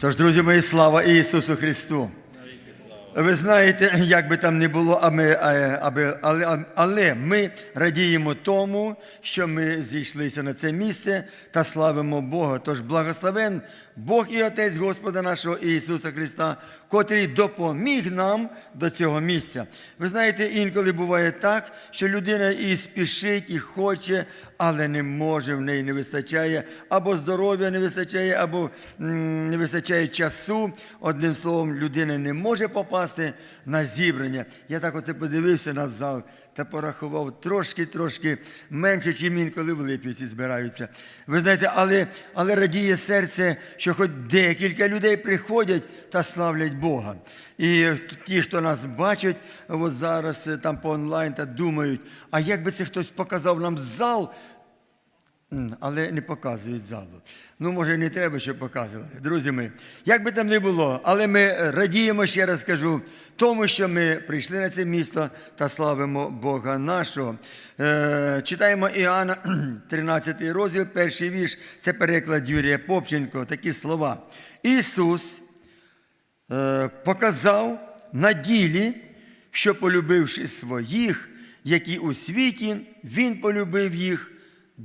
Тож, друзі мої, слава Ісусу Христу! Ви знаєте, як би там не було, а ми, аби, але, але ми радіємо тому, що ми зійшлися на це місце та славимо Бога. Тож благословен Бог і Отець Господа нашого Ісуса Христа, котрий допоміг нам до цього місця. Ви знаєте, інколи буває так, що людина і спішить, і хоче, але не може, в неї не вистачає, або здоров'я не вистачає, або м, не вистачає часу. Одним словом, людина не може попасти на зібрання. Я так оце подивився на зал та порахував трошки-трошки менше, ніж інколи в Липівці збираються. Ви знаєте, але, але радіє серце, що хоч декілька людей приходять та славлять Бога. І ті, хто нас бачать от зараз е, там по онлайн та думають, а як би це хтось показав нам зал, але не показують залу. Ну, може, не треба, щоб показували. Друзі мої, як би там не було, але ми радіємо, ще раз кажу, тому, що ми прийшли на це місто та славимо Бога нашого. Е, читаємо Іоанна, 13 розділ, перший вірш, це переклад Юрія Попченко, такі слова. Ісус е, показав на ділі, що полюбивши своїх, які у світі, Він полюбив їх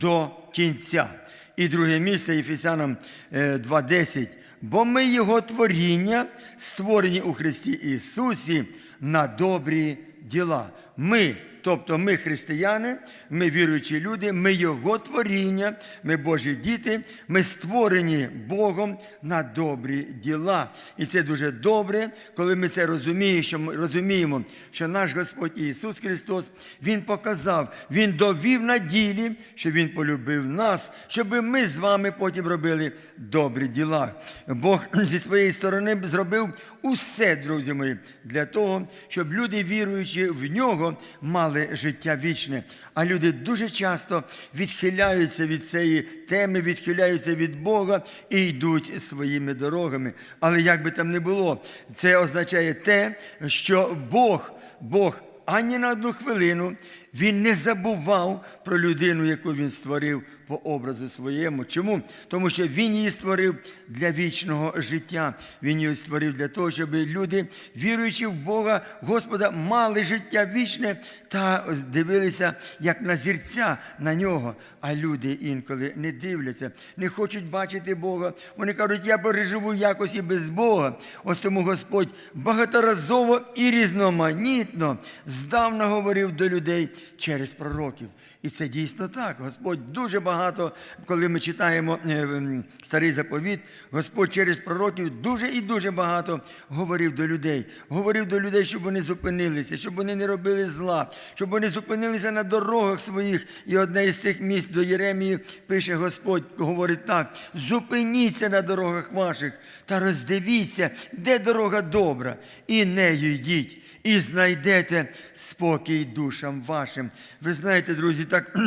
до кінця. І друге місце Єфесянам е, 2.10. Бо ми Його творіння, створені у Христі Ісусі на добрі діла. Ми, тобто ми християни, ми віруючі люди, ми Його творіння, ми Божі діти, ми створені Богом на добрі діла. І це дуже добре, коли ми це розуміємо, що наш Господь Ісус Христос Він показав, Він довів на ділі, що Він полюбив нас, щоб ми з вами потім робили добрі діла. Бог зі своєї сторони зробив усе, друзі мої, для того, щоб люди, віруючи в нього, мали життя вічне. А люди дуже часто відхиляються від цієї теми, відхиляються від Бога і йдуть своїми дорогами. Але як би там не було, це означає те, що Бог, Бог ані на одну хвилину він не забував про людину, яку він створив по образу своєму. Чому? Тому що він її створив для вічного життя. Він її створив для того, щоб люди, віруючи в Бога, Господа, мали життя вічне та дивилися як на зірця на нього. А люди інколи не дивляться, не хочуть бачити Бога. Вони кажуть, я переживу якось і без Бога. Ось тому Господь багаторазово і різноманітно здавна говорив до людей через пророків. І це дійсно так. Господь дуже багато, коли ми читаємо е, старий заповіт, Господь через пророків дуже і дуже багато говорив до людей. Говорив до людей, щоб вони зупинилися, щоб вони не робили зла, щоб вони зупинилися на дорогах своїх. І одне із цих місць до Єремії пише Господь, говорить так: зупиніться на дорогах ваших та роздивіться, де дорога добра, і нею йдіть і знайдете спокій душам вашим. Ви знаєте, друзі, так.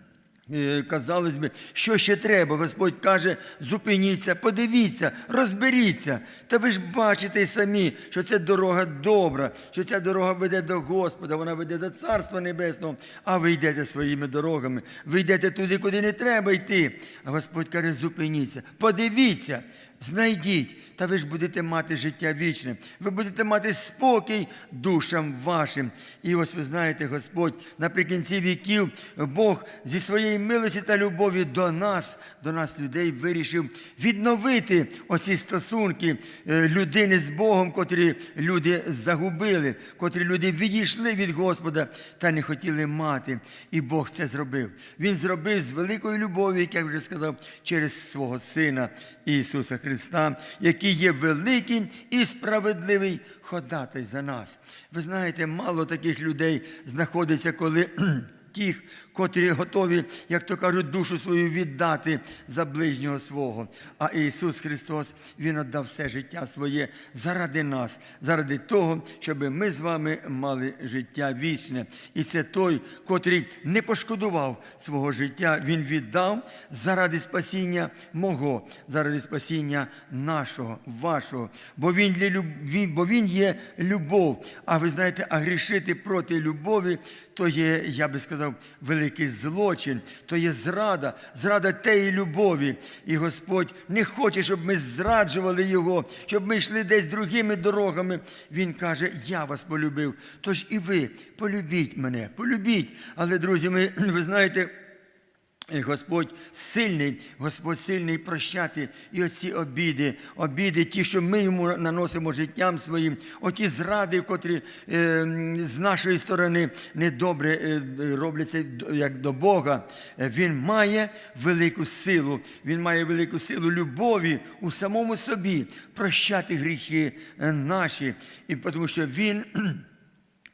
е, Казалось би, що ще треба? Господь каже, зупиніться, подивіться, розберіться. Та ви ж бачите самі, що це дорога добра, що ця дорога веде до Господа, вона веде до Царства Небесного, а ви йдете своїми дорогами. Ви йдете туди, куди не треба йти. А Господь каже, зупиніться, подивіться, знайдіть, та ви ж будете мати життя вічне. Ви будете мати спокій душам вашим. І ось ви знаєте, Господь наприкінці віків Бог зі своєї милості та любові до нас, до нас, людей, вирішив відновити оці стосунки е, людини з Богом, котрі люди загубили, котрі люди відійшли від Господа та не хотіли мати. І Бог це зробив. Він зробив з великою любов'ю, як я вже сказав, через свого Сина Ісуса Христа, який є великим і справедливий ходатай за нас. Ви знаєте, мало таких людей знаходиться, коли тих, котрі готові, як то кажуть, душу свою віддати за ближнього свого. А Ісус Христос, Він віддав все життя своє заради нас, заради того, щоб ми з вами мали життя вічне. І це той, котрий не пошкодував свого життя, Він віддав заради спасіння мого, заради спасіння нашого, вашого. Бо Він, для люб... він, бо він є любов. А ви знаєте, а грішити проти любові, то є, я би сказав, сказав, великий злочин, то є зрада, зрада теї любові. І Господь не хоче, щоб ми зраджували Його, щоб ми йшли десь другими дорогами. Він каже, я вас полюбив. Тож і ви полюбіть мене, полюбіть. Але, друзі, ми, ви знаєте, Господь сильний, Господь сильний прощати і оці обіди, обіди, ті, що ми йому наносимо життям своїм, оті зради, котрі е, з нашої сторони недобре е, робляться як до Бога. Е, Він має велику силу, він має велику силу любові у самому собі прощати гріхи е, наші, і тому що він.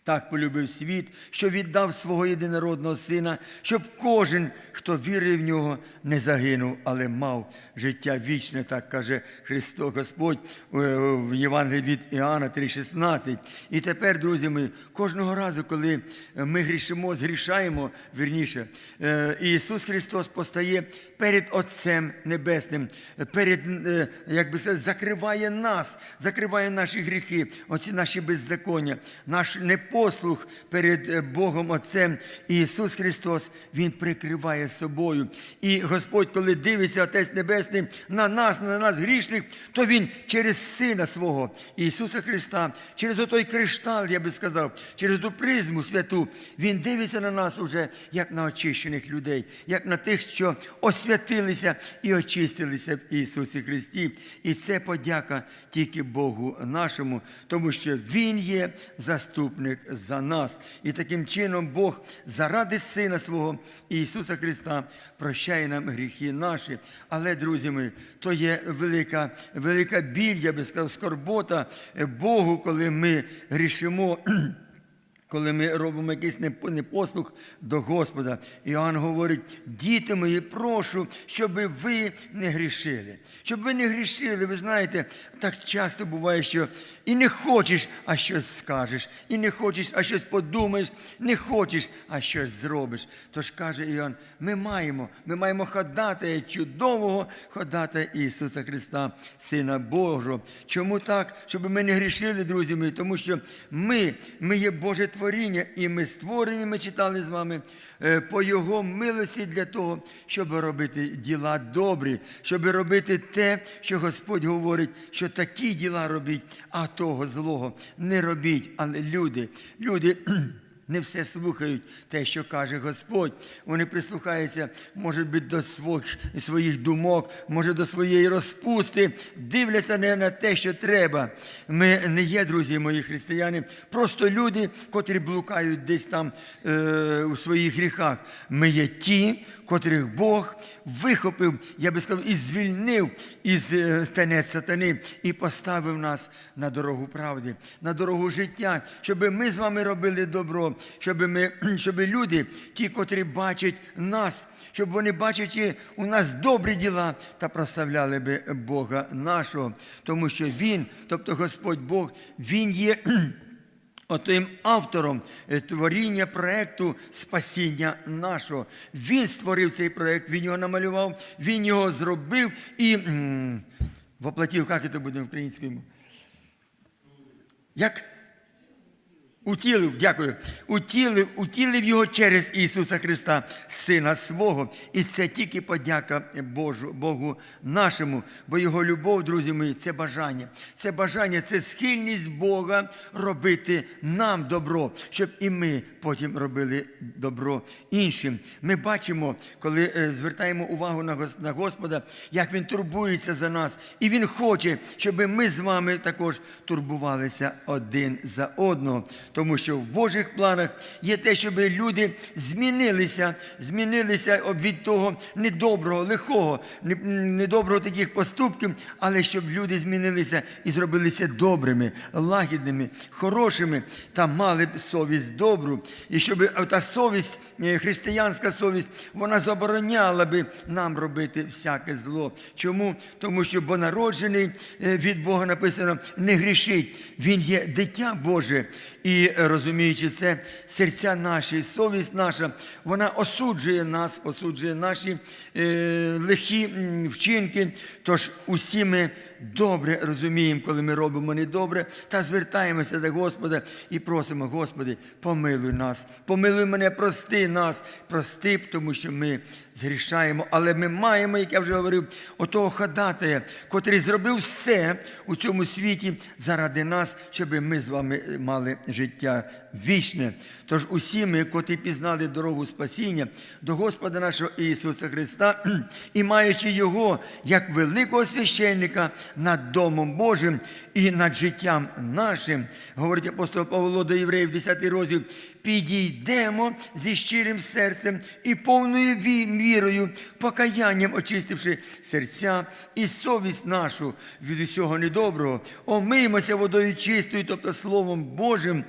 Так полюбив світ, що віддав свого єдинородного сина, щоб кожен, хто вірив в нього, не загинув, але мав життя вічне, так каже Христос Господь е, в Євангелії від Іоанна 3,16. І тепер, друзі, ми кожного разу, коли ми грішимо, згрішаємо, вірніше, е, Ісус Христос постає перед Отцем Небесним, перед, е, як би сказати, закриває нас, закриває наші гріхи, оці наші беззаконня, наш непослух перед е, Богом Отцем. Ісус Христос Він прикриває собою. І Господь, коли дивиться Отець Небесний на нас, на нас грішних, то Він через Сина свого Ісуса Христа, через отой кришталь, я би сказав, через ту призму святу, Він дивиться на нас уже як на очищених людей, як на тих, що освятилися і очистилися в Ісусі Христі. І це подяка тільки Богу нашому, тому що Він є заступник за нас. І таким чином Бог заради Сина свого Ісуса Христа прощає нам гріхи наші. Але, друзі мої, то є велика, велика біль, я би сказав, скорбота Богу, коли ми грішимо. Коли ми робимо якийсь непослух до Господа, Іоанн говорить: діти мої, прошу, щоб ви не грішили. Щоб ви не грішили, ви знаєте, так часто буває, що і не хочеш, а щось скажеш, і не хочеш, а щось подумаєш, не хочеш, а щось зробиш. Тож каже Іоанн, ми маємо, ми маємо ходати чудового ходати Ісуса Христа, Сина Божого. Чому так? Щоб ми не грішили, друзі мої, тому що ми, ми є Боже творіння, і ми створені, ми читали з вами е, по Його милості для того, щоб робити діла добрі, щоб робити те, що Господь говорить, що такі діла робіть, а того злого не робіть. Але люди, люди. Не все слухають те, що каже Господь. Вони прислухаються, може бути, до своїх, своїх думок, може до своєї розпусти, дивляться не на те, що треба. Ми не є, друзі мої християни, просто люди, котрі блукають десь там е, у своїх гріхах. Ми є ті, котрих Бог вихопив, я би сказав, і звільнив із е, тенець сатани і поставив нас на дорогу правди, на дорогу життя, щоб ми з вами робили добро, щоб, ми, щоб люди, ті, котрі бачать нас, щоб вони бачачи у нас добрі діла та прославляли би Бога нашого, тому що Він, тобто Господь Бог, Він є. Отим автором е, творіння проекту спасіння нашого. Він створив цей проект, він його намалював, він його зробив і воплотив, як це буде українською? Як? Утілив, дякую. Утілив, утілив його через Ісуса Христа, Сина свого. І це тільки подяка Божу, Богу нашому, бо Його любов, друзі мої, це бажання. Це бажання, це схильність Бога робити нам добро, щоб і ми потім робили добро іншим. Ми бачимо, коли е, звертаємо увагу на Гос- на Господа, як Він турбується за нас. І Він хоче, щоб ми з вами також турбувалися один за одного. Тому що в Божих планах є те, щоб люди змінилися, змінилися від того недоброго, лихого, недоброго таких поступків, але щоб люди змінилися і зробилися добрими, лагідними, хорошими та мали б совість добру. І щоб та совість, е, християнська совість, вона забороняла би нам робити всяке зло. Чому? Тому що бо народжений е, від Бога написано не грішить. Він є дитя Боже. І розуміючи це, серця наші, совість наша, вона осуджує нас, осуджує наші е, лихі вчинки. Тож усі ми добре розуміємо, коли ми робимо недобре, та звертаємося до Господа і просимо, Господи, помилуй нас, помилуй мене, прости нас, прости, тому що ми згрішаємо. Але ми маємо, як я вже говорив, отого ходатая, котрий зробив все у цьому світі заради нас, щоб ми з вами мали життя вічне. Тож усі ми, котрі пізнали дорогу спасіння до Господа нашого Ісуса Христа і маючи Його як великого священника над Домом Божим і над життям нашим, говорить апостол Павло до євреїв, 10 розділ, підійдемо зі щирим серцем і повною вірою, покаянням очистивши серця і совість нашу від усього недоброго, омиємося водою чистою, тобто Словом Божим,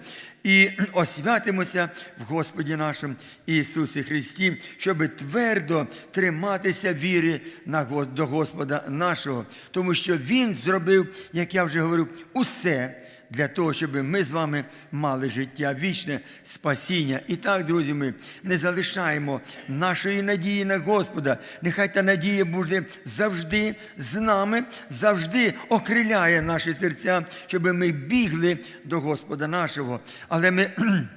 і освятимося в Господі нашому Ісусі Христі, щоб твердо триматися віри до Господа нашого, тому що Він зробив, як я вже говорив, усе для того, щоб ми з вами мали життя вічне, спасіння. І так, друзі, ми не залишаємо нашої надії на Господа. Нехай та надія буде завжди з нами, завжди окриляє наші серця, щоб ми бігли до Господа нашого. Але ми.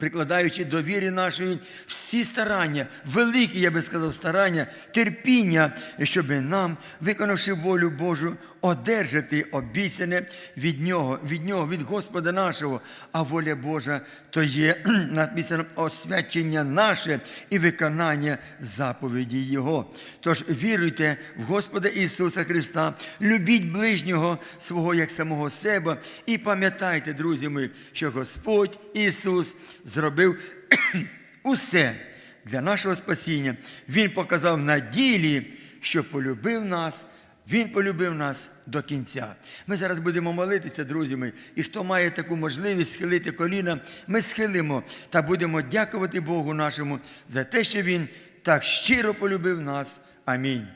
Прикладаючи до віри нашої всі старання, великі, я би сказав, старання, терпіння, щоб нам, виконавши волю Божу, одержати обіцяне від Нього, від Нього, від Господа нашого. А воля Божа то є написано освячення наше і виконання заповіді Його. Тож віруйте в Господа Ісуса Христа, любіть ближнього свого як самого себе, і пам'ятайте, друзі мої, що Господь Ісус зробив усе для нашого спасіння. Він показав на ділі, що полюбив нас. Він полюбив нас до кінця. Ми зараз будемо молитися, друзі мої, і хто має таку можливість схилити коліна, ми схилимо та будемо дякувати Богу нашому за те, що Він так щиро полюбив нас. Амінь.